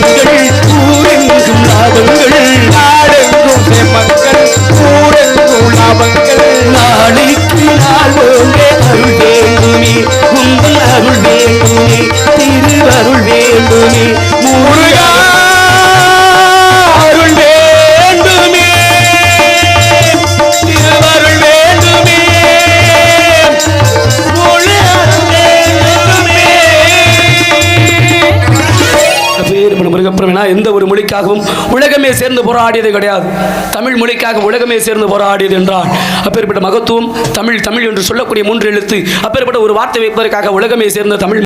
Thank you. அப்புறம் எந்த ஒரு மொழிக்காகவும் உலகமே சேர்ந்து போராடியது கிடையாது. தமிழ் மொழிக்காக உலகமே சேர்ந்து போராடியது என்றால் அப்பேற்பட்ட மகத்துவம் தமிழ் தமிழ் என்று சொல்லக்கூடிய மூன்று எழுத்து அப்பேற்பட்ட ஒரு வார்த்தை வைப்பதற்காக உலகமே சேர்ந்த தமிழ்